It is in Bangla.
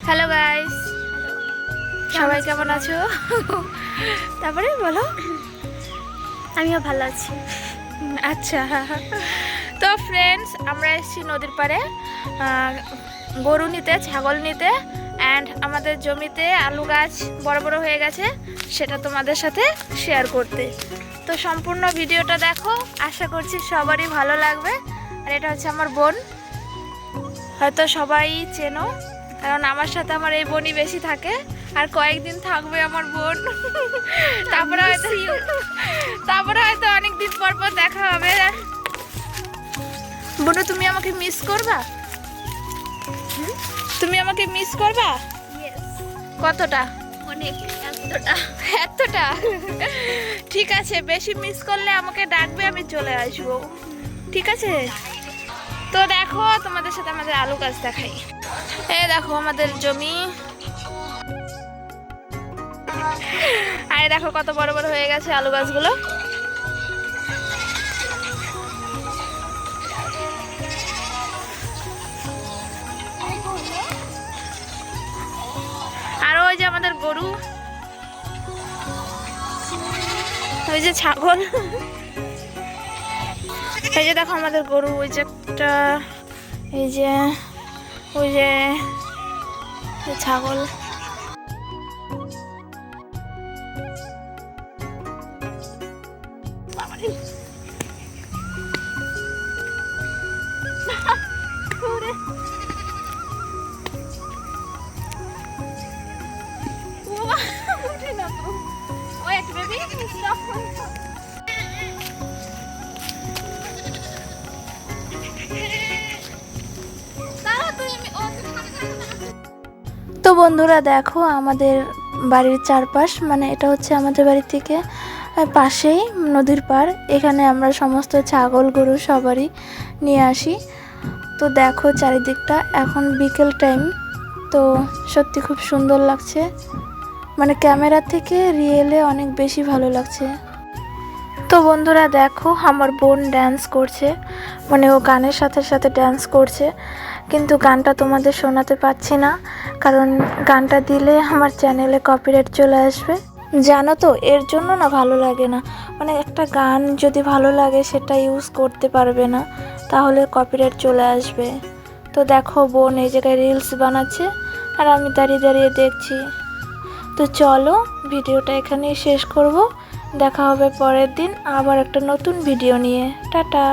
হ্যালো গাইস সবাই কেমন আছো? তারপরে বলো। আমিও ভালো আছি। আচ্ছা। তো ফ্রেন্ডস আমরা এসেছি নদীর পাড়ে গরু নিতে ছাগল নিতে অ্যান্ড আমাদের জমিতে আলু গাছ বড় বড় হয়ে গেছে সেটা তোমাদের সাথে শেয়ার করতে। তো সম্পূর্ণ ভিডিওটা দেখো আশা করছি সবারই ভালো লাগবে। আর এটা হচ্ছে আমার বোন। হয়তো সবাই চেনো। কারণ আমার সাথে আমার এই বোনই বেশি থাকে আর কয়েকদিন থাকবে আমার বোন। তারপরে হয়তো তারপরে হয়তো অনেক দিন পর পর দেখা হবে। বোনু তুমি আমাকে মিস করবা? তুমি আমাকে মিস করবা? কতটা? অনেক এতটা। এতটা? ঠিক আছে বেশি মিস করলে আমাকে ডাকবে আমি চলে আসব। ঠিক আছে? তো দেখো তোমাদের সাথে আমাদের আলু গাছ দেখাই। এই দেখো আমাদের জমি। আর দেখো কত বড় বড় হয়ে গেছে আলু গাছগুলো। আর ওই যে আমাদের গরু। ওই যে ছাগল। এই যে দেখো আমাদের গরু, ওই যে একটা, এই যে ওই যে ছাগল। তো বন্ধুরা দেখো, আমাদের বাড়ির চারপাশ মানে এটা হচ্ছে আমাদের বাড়ি থেকে পাশেই নদীর পাড়। এখানে আমরা সমস্ত ছাগল, গরু সবারই নিয়ে আসি। তো দেখো চারিদিকটা, এখন বিকেল টাইম। তো সত্যি খুব সুন্দর লাগছে। মানে ক্যামেরা থেকে রিয়েলে অনেক বেশি ভালো লাগছে। তো বন্ধুরা দেখো, আমার বোন ড্যান্স করছে। মানে ও গানের সাথে সাথে ড্যান্স করছে। কিন্তু গানটা তোমাদের শোনাতে পাচ্ছি না, কারণ গানটা দিলে আমার চ্যানেলে কপিরাইট চলে আসবে। জানো তো, এর জন্য না ভালো লাগে না। মানে একটা গান যদি ভালো লাগে, সেটা ইউজ করতে পারবে না, তাহলে কপিরাইট চলে আসবে। তো দেখো, বোন এই জায়গায় রিলস বানাচ্ছে, আর আমি দাঁড়িয়ে দাঁড়িয়ে দেখছি। তো চলো, ভিডিওটা এখানেই শেষ করব। দেখা হবে পরের দিন আবার একটা নতুন ভিডিও নিয়ে। টাটা!